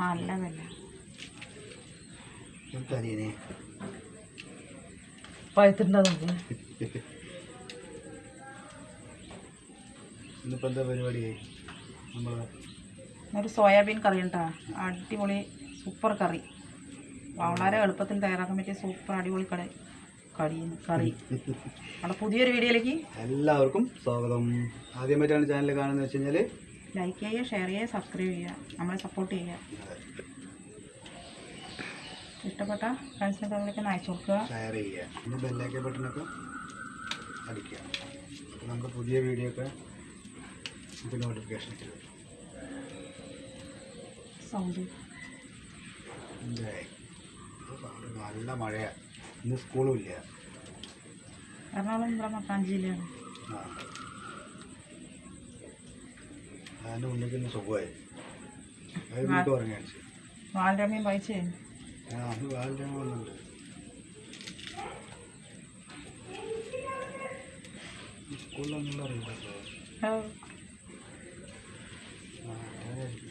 നല്ല വില എനിക്കറിയണേ. പഴുത്തിട്ടുണ്ടോ നമുക്ക് ഇന്നിപ്പോൾ എന്താ പരിപാടി? നമ്മൾ ഒരു സോയാബീൻ കറി ഉണ്ടാ? അടിപൊളി സൂപ്പർ കറി. വളരെ എളുപ്പത്തിൽ തയ്യാറാക്കാൻ പറ്റിയ സൂപ്പർ അടിപൊളി കറി കറി കറി. നമ്മുടെ പുതിയൊരു വീഡിയോയിലേക്ക് എല്ലാവർക്കും സ്വാഗതം. ആദ്യമായിട്ടാണ് ചാനൽ കാണുന്നത് വെച്ച് കഴിഞ്ഞാൽ ലൈക്ക് ചെയ്യുക ഷെയർ ചെയ്യുക സബ്സ്ക്രൈബ് ചെയ്യുക. നമ്മളെ സപ്പോർട്ട് ചെയ്യുക. ഇഷ്ടപ്പെട്ട ഫ്രണ്ട്സിനൊക്കെ ഫാമിലിക്ക് അയച്ചു കൊടുക്കുക. ഷെയർ ചെയ്യുക. ബെല്ലൈക്കൻ ബട്ടണൊക്കെ അടിക്കുക. അപ്പോൾ നമുക്ക് പുതിയ വീഡിയോ ഒക്കെ നമുക്ക് നോട്ടിഫിക്കേഷൻ സൗണ്ട് നല്ല മഴയാണ് ഇന്ന് സ്കൂളും ഇല്ല. എറണാകുളം ഇവിടെ ജില്ലയാണ് ആ. അതിന്റെ ഇന്ന് സുഖമായി അത് വീട്ടിൽ ഉറങ്ങി കാണിച്ചു വാലരമ്മയും വായിച്ചേ? ആ അത് വാലിന്റെ വന്നുണ്ട് സ്കൂളിലൊന്നും അറിയില്ല കേട്ടോ. ആ, അതായിരിക്കും.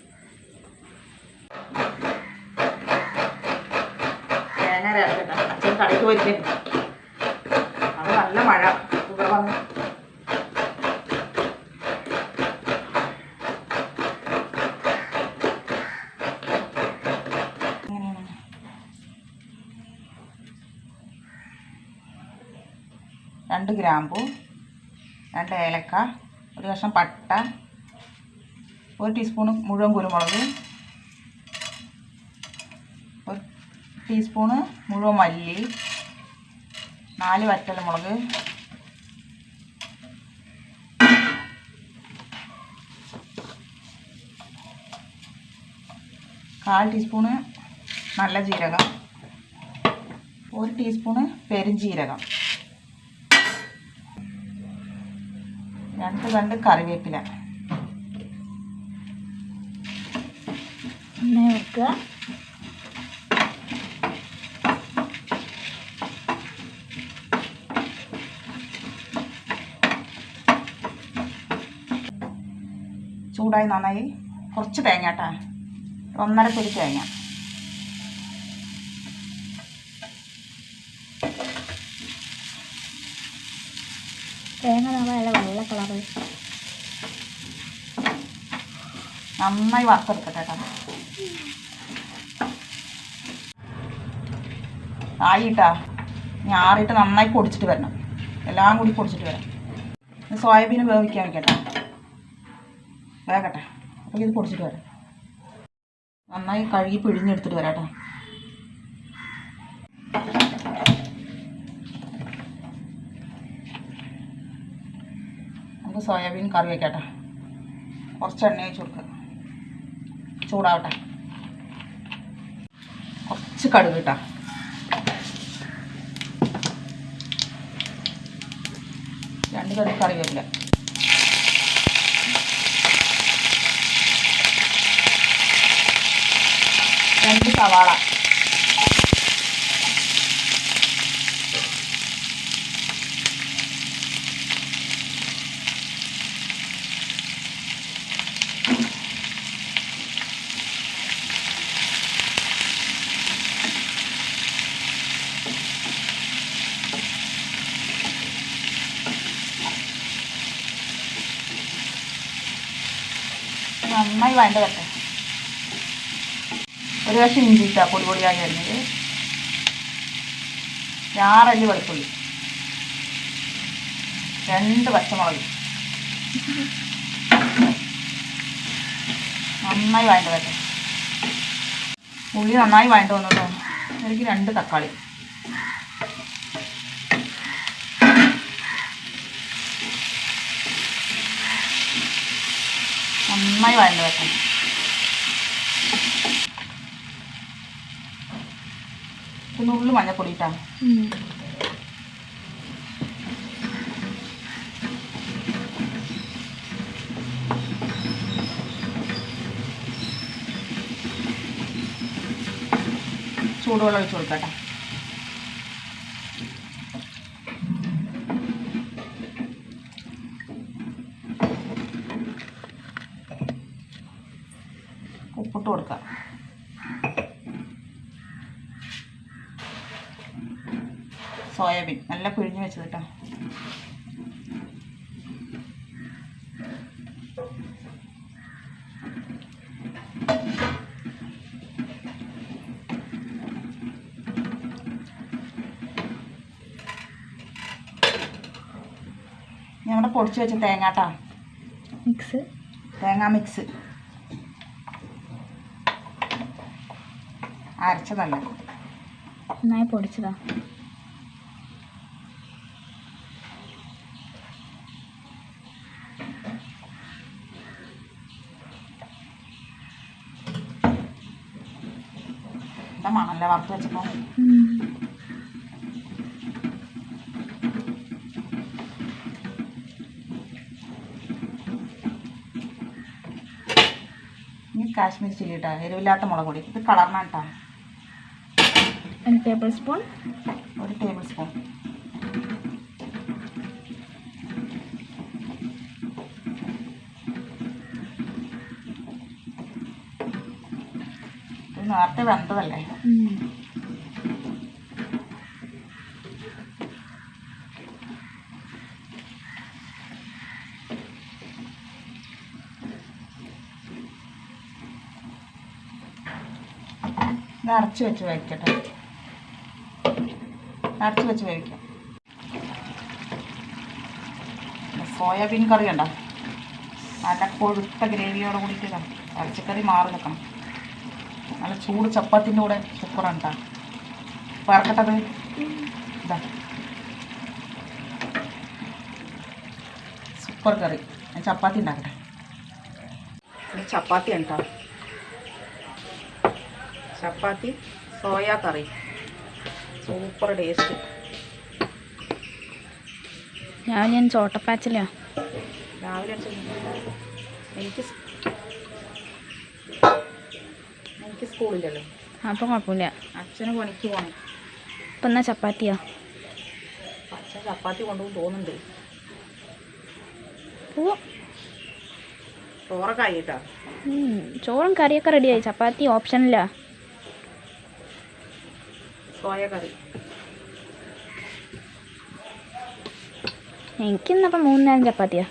തേങ്ങ അരക്കട്ടെ അച്ഛൻ കടയ്ക്ക് പോയിട്ട് അത് നല്ല മഴ ഇവിടെ വന്ന് എങ്ങനെയാണ് രണ്ട് ഗ്രാമ്പു രണ്ട് ഏലക്ക ഒരു കഷ്ണം പട്ട ഒരു ടീസ്പൂൺ മുഴുവൻ കുരുമുളക് ഒരു ടീസ്പൂണ് മുഴുവൻ മല്ലി നാല് വറ്റൽമുളക് കാൽ ടീസ്പൂണ് നല്ല ജീരകം ഒരു ടീസ്പൂണ് പെരുംജീരകം. രണ്ട് കണ്ട് കറിവേപ്പില ചൂടായി നന്നായി കുറച്ച് തേങ്ങ കേട്ടാ. ഒന്നര പൊടി തേങ്ങ. തേങ്ങ നല്ല വെള്ള കളറ് നന്നായി വറുത്തെടുക്കട്ടെ കേട്ടോ. ആയിട്ടാ. ഞാറിട്ട് നന്നായി പൊടിച്ചിട്ട് വരണം. എല്ലാം കൂടി പൊടിച്ചിട്ട് വരാം. സോയാബീൻ വേവിക്കാൻ വെക്കട്ടെ. വേകട്ടെ അപ്പോൾ ഇത് പൊടിച്ചിട്ട് വരാം. നന്നായി കഴുകി പിഴിഞ്ഞെടുത്തിട്ട് വരാം കേട്ടോ. നമുക്ക് സോയാബീൻ കറി വെക്കട്ടെ. കുറച്ച് എണ്ണ ഒഴിച്ച് കൊടുക്കുക ചൂടാവട്ടെ. കുറച്ച് കടുക് ഇട്ടാ. രണ്ട് കടുക് വരില്ല രണ്ട് സവാള. നന്നായി വേണ്ട വെട്ടെ ഒരു കഷ്ണം ഇഞ്ചി ഇട്ടാ പൊടി പൊടിയായി വരുന്നത് ഞാറല്ലി വെളുത്തുള്ളി. രണ്ട് പച്ചമുളക്. നന്നായി വേണ്ട വെട്ടെ ഉള്ളി നന്നായി വേണ്ട വന്നു എനിക്ക് രണ്ട് തക്കാളി. നന്നായി വേണ്ട വെക്കണം പിന്നെ ഉള്ളി മഞ്ഞപ്പൊടി ഇട്ടാ ചൂടുവെള്ളം ഒഴിച്ച് കൊടുക്കട്ടെ ഉപ്പിട്ട് കൊടുക്കാം. സോയാബീൻ. നല്ല പിഴിഞ്ഞ് വെച്ചത് കേട്ടോ ഞങ്ങളുടെ പൊടിച്ച് വെച്ച തേങ്ങാട്ടാ. മിക്സ്. തേങ്ങാ മിക്സ്. അരച്ചതല്ല. നന്നായി പൊടിച്ചതാ. മണല്ലേ വറുത്ത് വെച്ചപ്പോ? കാശ്മീർ ചില്ലി എരിവില്ലാത്ത മുളക് പൊടി. ഇത് കളർന്നാട്ടാ. കേട്ടോ ഒരു ടേബിൾ സ്പൂൺ ഒരു ടേബിൾ സ്പൂൺ നേരത്തെ വെന്തതല്ലേ? നിറച്ച് വെച്ച് വേവിക്കട്ടെ അടച്ച് വെച്ച് വേവിക്കാം. സോയാബീൻ കറി ഉണ്ടോ നല്ല കൊഴുത്ത ഗ്രേവിയോട് കൂടിയിട്ട് ഇറച്ചിക്കറി മാറി നിൽക്കണം. നല്ല ചൂട് ചപ്പാത്തിന്റെ കൂടെ സൂപ്പറാണ് കേട്ടോ വറക്കട്ടത്? ഇതാ. സൂപ്പർ കറി. ഞാൻ ചപ്പാത്തി ഉണ്ടാക്കട്ടെ? ചപ്പാത്തി ഉണ്ടോ ചപ്പാത്തി സോയാ കറി. സൂപ്പർ ടേസ്റ്റ് രാവിലെ ഞാൻ ചോട്ടപ്പാച്ചിലാ. രാവിലെ എനിക്ക് എനിക്ക് സ്കൂളില്ലല്ലോ. അപ്പോൾ കുഴപ്പമില്ല. അച്ഛന് പണിക്ക് പോകണം ഇപ്പം എന്നാ ചപ്പാത്തിയാ? അച്ഛൻ ചപ്പാത്തി കൊണ്ടുപോകും തോന്നുന്നുണ്ട്. പോവാം ചോറൊക്കെ ആയിട്ടാ ചോറും കറിയൊക്കെ റെഡിയായി ചപ്പാത്തി ഓപ്ഷനില്ല സോയ കറി. എനിക്കിന്നപ്പം മൂന്ന് നേരം ചപ്പാത്തിയാ.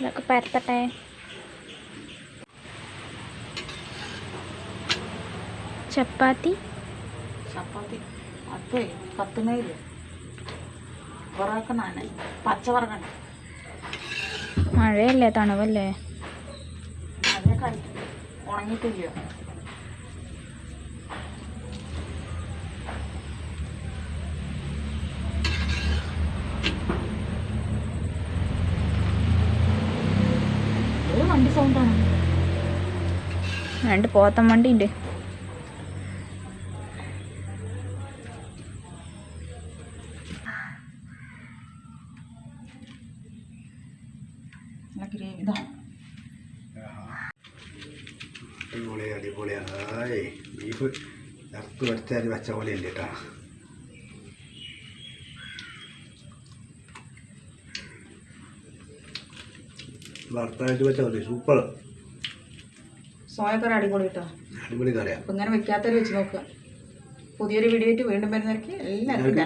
ഇതൊക്കെ പരത്തട്ടെ. ചപ്പാത്തി? ചപ്പാത്തി. അതെ കത്തുന്നേയില്ല വിറകൊക്കെ നാണ മഴയല്ലേ? തണുവല്ലേ? അതിനൊക്കെ ഉണങ്ങിയിട്ടില്ല ഒരു വണ്ടി സൗണ്ടാണ് രണ്ട് പോത്തൻ വണ്ടി ഉണ്ട് നല്ല ഗ്രേവി ഇതാ അടിപൊളി അടിപൊളിയാണ് ബീഫ് ഇറത്ത് വരച്ചാൽ വെച്ച പോലെ ഉണ്ട് കേട്ടോ. വറുത്തായിട്ട് വെച്ചാൽ മതി സൂപ്പർ സോയക്കറി അടിപൊളി കേട്ടോ. അടിപൊളി കറിയാ. അപ്പം ഇങ്ങനെ വെക്കാത്തവർ വെച്ച് നോക്കുക. പുതിയൊരു വീഡിയോ ആയിട്ട് വീണ്ടും വരുന്നവർക്ക് എല്ലാവർക്കും